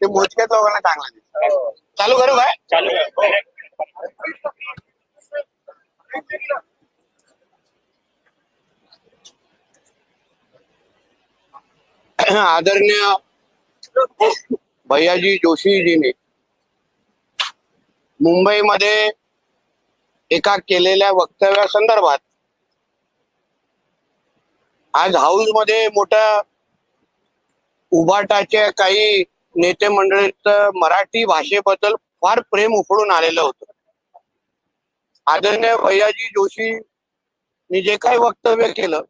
ते मोजक्याच लोकांना चांगलं दिसतं. चालू करू काय चालू. आदरणीय भैयाजी जोशीजीने मुंबईमध्ये एका केलेल्या वक्तव्यासंदर्भात आज हाऊसमध्ये मोठ्या उभाटाचे काही नेते मंडळीचं मराठी भाषेबद्दल फार प्रेम उफळून आलेलं होतं. आदरणीय भैयाजी जोशीनी जे काही वक्तव्य केलं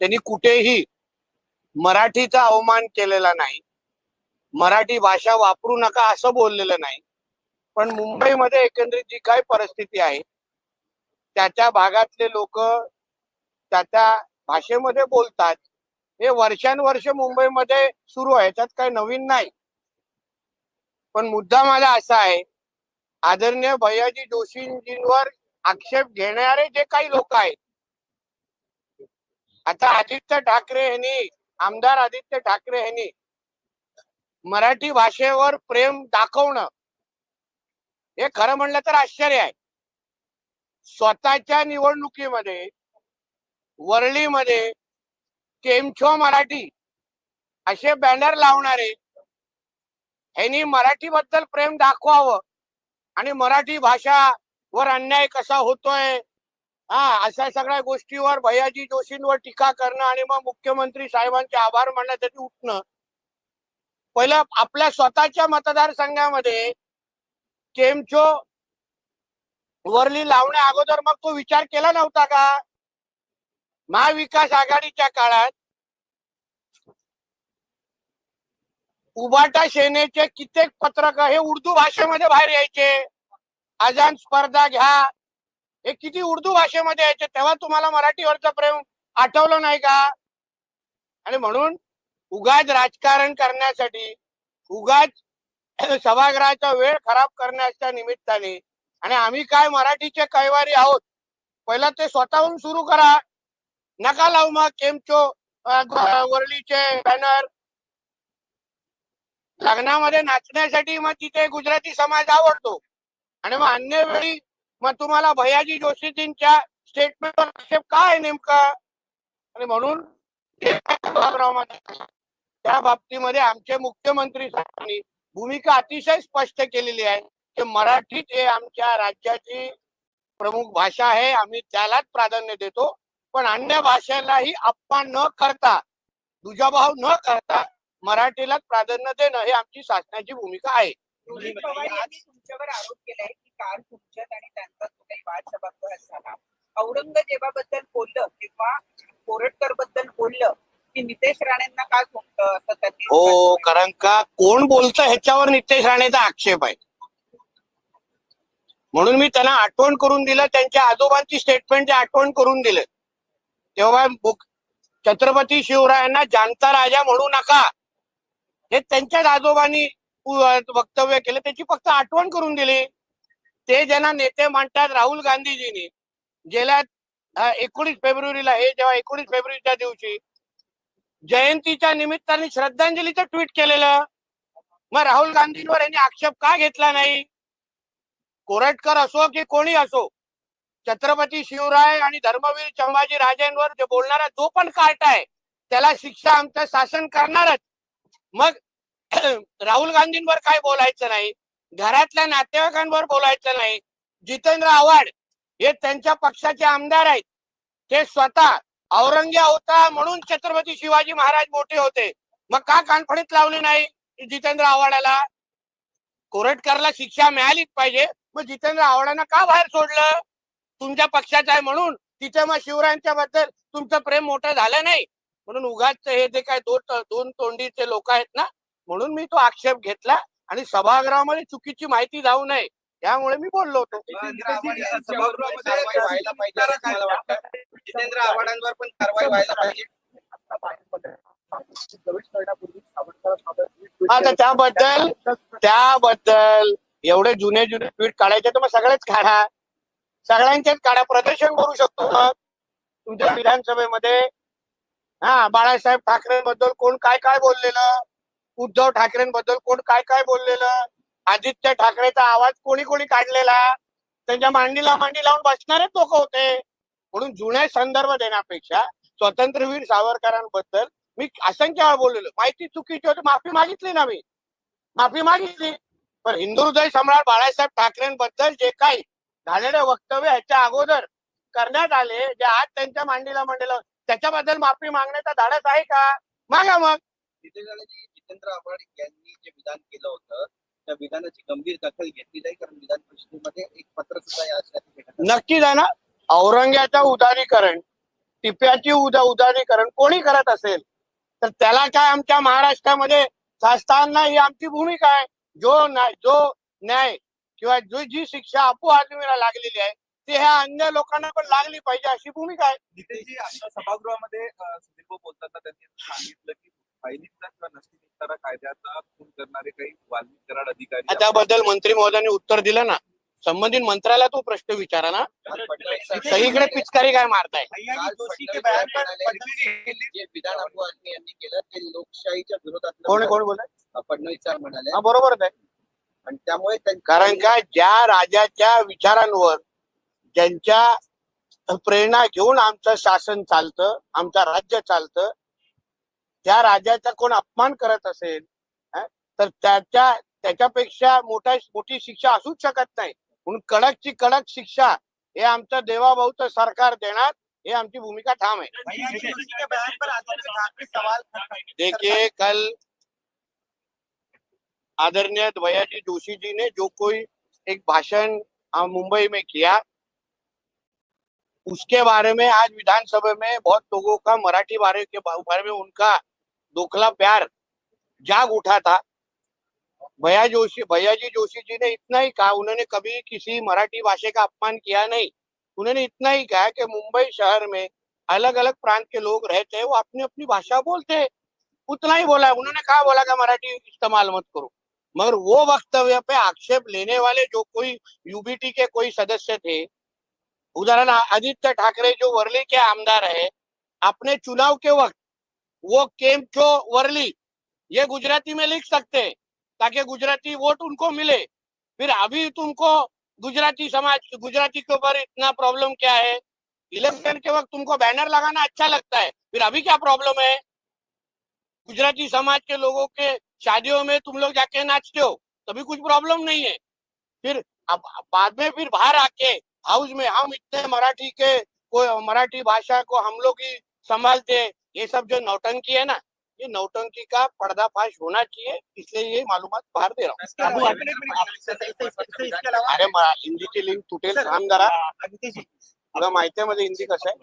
त्यांनी कुठेही मराठीचा अवमान केलेला नाही मराठी भाषा वापरू नका असं बोललेलं नाही पण मुंबईमध्ये एकंदरीत जी काय परिस्थिती आहे त्याच्या भागातले लोक त्या त्या भाषेमध्ये बोलतात. हे वर्षानुवर्ष मुंबईमध्ये सुरू आहे त्यात काही नवीन नाही. पण मुद्दा मला असा आहे आदरणीय भैयाजी जोशींजींवर आक्षेप घेणारे जे काही लोक आहेत. आता आदित्य ठाकरे यांनी आमदार आदित्य ठाकरे यांनी मराठी भाषेवर प्रेम दाखवणं हे खरं म्हणलं तर आश्चर्य आहे. स्वतःच्या निवडणुकीमध्ये वरळीमध्ये केमछो मराठी असे बॅनर लावणारे ह्यांनी मराठी बद्दल प्रेम दाखवावं. आणि मराठी भाषा वर अन्याय कसा होतोय? हा अशा सगळ्या गोष्टीवर भैयाजी जोशींवर टीका करणं आणि मग मुख्यमंत्री साहेबांचे आभार मानण्यासाठी उठणं. पहिलं आपल्या स्वतःच्या मतदारसंघामध्ये केमचो वरली लावण्या अगोदर मग तो विचार केला नव्हता का? महाविकास आघाडीच्या काळात उबाटा सेनेचे कित्येक पत्रक हे उर्दू भाषेमध्ये बाहेर यायचे. अजान स्पर्धा घ्या. हे किती उर्दू भाषेमध्ये यायचे तेव्हा तुम्हाला मराठीवरचं प्रेम आठवलं नाही का? आणि म्हणून उगाच राजकारण करण्यासाठी उगाच सभागृहाचा वेळ खराब करण्याच्या निमित्ताने आणि आम्ही काय मराठीचे कैवारी आहोत पहिला ते स्वतःहून सुरू करा. नका लावू मग केमचो वरळीचे बॅनर लग्नामध्ये नाचण्यासाठी मग तिथे गुजराती समाज आवडतो. आणि मग अन्य वेळी मग तुम्हाला भैयाजी जोशीजींच्या स्टेटमेंटवर आक्षेप काय नेमका? आणि म्हणून त्या बाबतीमध्ये आमचे मुख्यमंत्री साहेबांनी भूमिका अतिशय स्पष्ट केलेली आहे. की मराठीच हे आमच्या राज्याची प्रमुख भाषा आहे आम्ही त्यालाच प्राधान्य देतो. पण अन्य भाषेलाही अपमान न करता दुजाभाव न करता मराठीलाच प्राधान्य देणं हे आमची शासनाची भूमिका आहे. रोहित पवार यांनी तुमच्यावर आरोप केलाय की काल तुमच्यात आणि त्यांचा जो काही वाद सभागृहात झाला. औरंगजेबाबद्दल बोललं किंवा कोरटकरबद्दल बोललं की नितेश राणेंना का झोपतं असं त्यांनी हो कारण का कोण बोलतं ह्याच्यावर नितेश राणेचा आक्षेप आहे. म्हणून मी त्यांना आठवण करून दिलं त्यांच्या आजोबांची स्टेटमेंट आठवण करून दिलं. तेव्हा छत्रपती शिवरायांना जाणता राजा म्हणू नका. हे त्यांच्या आजोबांनी वक्तव्य केलं. त्याची फक्त आठवण करून दिली. ते ज्यांना नेते मांडतात राहुल गांधीजींनी गेल्या एकोणीस फेब्रुवारीला हे जेव्हा एकोणीस फेब्रुवारीच्या दिवशी जयंतीच्या निमित्ताने श्रद्धांजलीचं ट्विट केलेलं मग राहुल गांधींवर यांनी आक्षेप का घेतला नाही? कोरटकर असो की कोणी असो छत्रपती शिवराय आणि धर्मवीर संभाजी राजेंवर जे बोलणारा जो पण कार्ट आहे त्याला शिक्षा आमचं शासन करणारच. मग राहुल गांधींवर काय बोलायचं नाही? घरातल्या नातेवाईकांवर बोलायचं नाही. जितेंद्र आव्हाड हे त्यांच्या पक्षाचे आमदार आहेत. ते स्वतः औरंग्या होता म्हणून छत्रपती शिवाजी महाराज मोठे होते. मग का कानफडीत लावले नाही जितेंद्र आव्हाडाला? कोरटकरला शिक्षा मिळालीच पाहिजे. मग जितेंद्र आव्हाडांना का बाहेर सोडलं? तुमच्या पक्षाचं आहे म्हणून तिथे मग शिवरायांच्या बद्दल तुमचं प्रेम मोठं झालं नाही. म्हणून उगाच हे जे काय दोन दोन तोंडीचे लोक आहेत ना म्हणून मी तो आक्षेप घेतला आणि सभागृहामध्ये चुकीची माहिती जाऊ नये त्यामुळे मी बोललो होतो. जितेंद्र आव्हाडांवर पण कारवाई व्हायला पाहिजे. आता त्याबद्दल त्याबद्दल एवढे जुने जुने ट्विट काढायचे तर मग सगळेच काढा. सगळ्यांचेच काढा. प्रदर्शन करू शकतो मग तुमच्या विधानसभेमध्ये हा बाळासाहेब ठाकरे बद्दल कोण काय काय बोललेलं? उद्धव ठाकरेंबद्दल कोण काय काय बोललेलं? आदित्य ठाकरेचा आवाज कोणी कोणी काढलेला? त्यांच्या मांडीला मांडी लावून बसणारेच लोक होते. म्हणून जुने संदर्भ देण्यापेक्षा स्वतंत्रवीर सावरकरांबद्दल मी असंख्य वेळा बोललेलो. माहिती चुकीची होती माफी मागितली ना मी. माफी मागितली. पण हिंदू हृदय सम्राट बाळासाहेब ठाकरेंबद्दल जे काही झालेले वक्तव्य ह्याच्या अगोदर करण्यात आले जे आज त्यांच्या मांडीला मांडीला त्याच्याबद्दल माफी मागण्याचा धाडस आहे का? मागा मग. जितेंद्र आव्हाड यांनी जे विधान केलं होतं त्या विधानाची गंभीर दखल घेतली नाही कारण विधान परिषदेमध्ये एक पत्र सुद्धा. नक्कीच आहे ना औरंग्याचं उदारीकरण टिप्याची उदा उदारीकरण कोणी करत असेल? तर त्याला काय आमच्या महाराष्ट्रामध्ये शासनांना ही आमची भूमिका आहे. जो न्याय जो न्याय किंवा जो जी शिक्षा अपू आदमीला लागलेली आहे ती ह्या अन्य लोकांना पण लागली पाहिजे अशी भूमिका आहे. नितेशजी आता सभागृहामध्ये अ, सुधीर भाऊ बोलताना त्यांनी सांगितलं की फायलिंगचा किंवा कायद्याचा खून करणारे काही वाल्मिक कराड अधिकारी त्याबद्दल मंत्री महोदयांनी उत्तर दिलं ना. संबंधित मंत्र्याला तो प्रश्न विचारा ना. सहीकडे पिचकारी काय मारताय? लोकशाहीच्या विरोधात कोण कोण बोलत फडणवीस साहेब म्हणाले. हा बरोबरच आहे. आणि त्यामुळे त्यां- कारण का ज्या राजाच्या विचारांवर ज्यांच्या प्रेरणा घेऊन आमचं शासन चालतं आमचं राज्य चालतं त्या राजाचा कोण अपमान करत असेल हं, तर त्याच्या त्याच्यापेक्षा मोठा मोठी शिक्षा असूच शकत नाही म्हणून कडकची कडक शिक्षा हे आमचं देवाभाऊचं सरकार देणार हे आमची भूमिका ठाम है सवाल देखिए कल आदरणीय भैयाजी जोशी जी ने जो कोई एक भाषण मुंबई में किया उसके बारे में आज विधानसभा में बहुत लोगों का मराठी बारे के बारे में उनका दोखला प्यार जाग उठा था। भैया जोशी भैया जी जोशी जी ने इतना ही कहा, उन्होंने कभी किसी मराठी भाषा का अपमान किया नहीं। उन्होंने इतना ही कहा कि मुंबई शहर में अलग अलग प्रांत के लोग रहते हैं, वो अपनी अपनी भाषा बोलते हैं। उतना ही बोला, उन्होंने कहा, बोला कि मराठी इस्तेमाल मत करो। मगर वो वक्तव्य पे आक्षेप लेने वाले जो कोई यूबीटी के कोई सदस्य थे उदाहरण, आदित्य ठाकरे जो वर्ली के आमदार है, अपने चुनाव के वक्त, वो केम चो वर्ली, ये गुजराती में लिख सकते हैं, ताकि गुजराती वोट उनको मिले। फिर अभी तुमको गुजराती समाज, गुजराती के ऊपर इतना प्रॉब्लम क्या है? इलेक्शन के वक्त तुमको बैनर लगाना अच्छा लगता है, फिर अभी क्या प्रॉब्लम है? गुजराती समाज के लोगों के शादियों में तुम लोग जाके नाचते हो, तभी कुछ प्रॉब्लम नहीं है। फिर अब बाद में फिर बाहर आके हाउस में हम इतने मराठी के कोई मराठी भाषा को हम लोग ही संभालते हैं। ये सब जो नौटंकी है ना ये नौटंकी का पर्दाफाश होना चाहिए इसलिए ये मालूम बाहर दे रहा हूँ। अरे हिंदीची लिंक तुटेल थांब जरा। तुला माहिती आहे मध्ये हिंदी कसं आहे?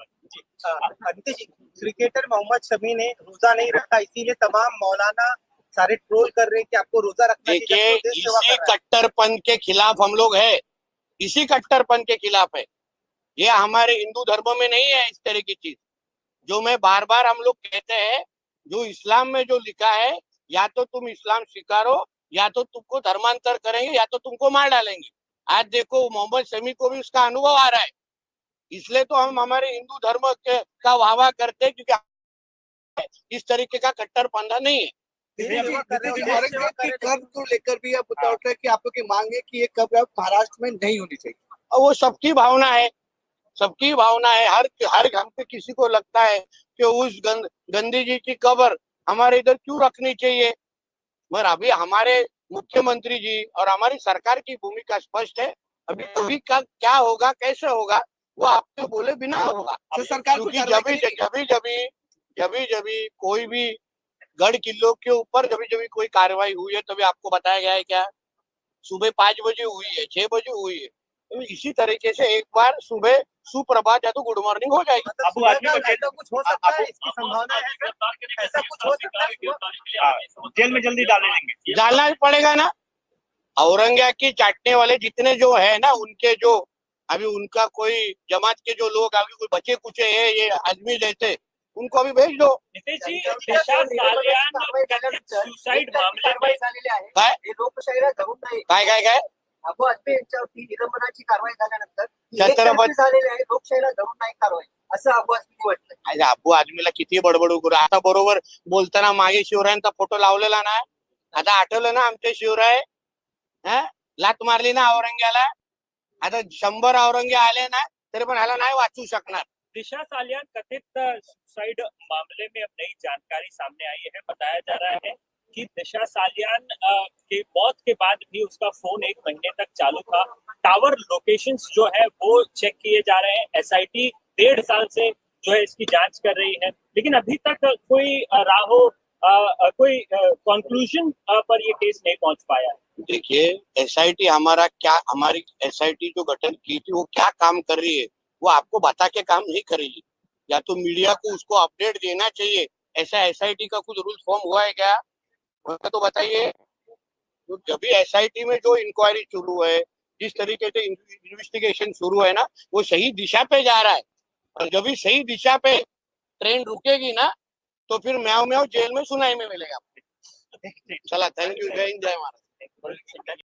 अदिति जी क्रिकेटर मोहम्मद शमी ने रोजा नहीं रखा इसीलिए तमाम मौलाना सारे ट्रोल कर रहे हैं कि आपको रोजा रखना चाहिए देखिए इसी। कट्टरपन के खिलाफ हम लोग है। इसी कट्टरपन के खिलाफ है। ये हमारे हिंदू धर्म में नहीं है इस तरह की चीज़। जो मैं बार बार हम लोग कहते हैं, जो इस्लाम में जो लिखा है, या तो तुम इस्लाम स्वीकारो, या तो तुमको धर्मांतर करेंगे, या तो तुमको मार डालेंगे। आज देखो, मोहम्मद शमी को भी उसका अनुभव आ रहा है। इसलिए तो हम हमारे हिंदू धर्म के का वाहवा करते हैं, क्योंकि इस तरीके का कट्टरपंथा नहीं है। हैं, कर। की हैं। लेकर भी आप बता उठ रहे हैं कि आप लोग की मांग है कि ये कब्र अब महाराष्ट्र में नहीं होनी चाहिए। और वो सबकी भावना है सबकी भावना है। हर हर हम पे किसी को लगता है कि उस गंद, गंदी जी की कब्र हमारे इधर क्यों रखनी चाहिए? मगर अभी हमारे मुख्यमंत्री जी और हमारी सरकार की भूमिका स्पष्ट है। अभी अभी का क्या होगा कैसे होगा वो आपके बोले बिना होगा। तो सरकार जब जब जब जब कोई भी गढ़ किल्लों के ऊपर जब जब कोई कार्रवाई हुई है तभी आपको बताया गया है क्या? सुबह पाँच बजे हुई है छह बजे हुई है। तो इसी तरीके से एक बार सुबह सुप्रभात या तो गुड मॉर्निंग हो जाएगी। मतलब आदमी को जेल- कुछ हो सकता है इसकी संभावना है। ऐसा कुछ हो सकता है जेल में जल्दी डाले देंगे डालना ही पड़ेगा ना। औरंगा की चाटने वाले जितने जो है ना उनके जो अभी उनका कोई जमात के जो लोग अभी कोई बचे कुचे है ये आदमी जैसे उनको अभी भेज दो। काय? हे लोकशाहीला धरून नाही. काय काय काय? अबू आजमी यांच्यावरती निलंबनाची कारवाई झाल्यानंतर छत्रपती झालेले आहे लोकशाहीला धरून नाही कारवाई. असं अबू आजमी म्हटलं अरे अबू आदमीला किती बडबडू करू? आता बरोबर बोलताना मागे शिवरायांचा फोटो लावलेला ना? आता आठवलं ना आमचे शिवराय? हा? लात मारली ना औरंग्याला? आता शंभर औरंगे आले ना तरी पण ह्याला नाही वाचू शकणार. दिशा सालियान कथित सुसाइड मामले में अब नई जानकारी सामने आई है। बताया जा रहा है कि दिशा सालियान के मौत के बाद भी उसका फ़ोन एक महीने तक चालू था। टावर लोकेशंस जो है वो चेक किए जा रहे हैं। एसआईटी डेढ़ साल से जो है इसकी जाँच कर रही है। लेकिन अभी तक कोई राहो कोई कंक्लूजन पर ये केस नहीं पहुँच पाया देखिए एसआईटी हमारा क्या, हमारी एसआईटी जो गठन की थी, वो क्या काम कर रही है? वो आपको बता के काम नहीं करेगी। या तो मीडिया को उसको अपडेट देना चाहिए। ऐसा एसआईटी का कुछ रूल फॉर्म हुआ है क्या? होगा तो बताइए। तो जब भी एसआईटी में जो इंक्वायरी शुरू है, जिस तरीके से इन्वेस्टिगेशन शुरू है ना, वो सही दिशा पे जा रहा है। और जब भी सही दिशा पे ट्रेन रुकेगी ना तो फिर म्याव म्याव जेल में सुनाई में मिलेगा चला थैंक यू जय हिंद, जय महाराज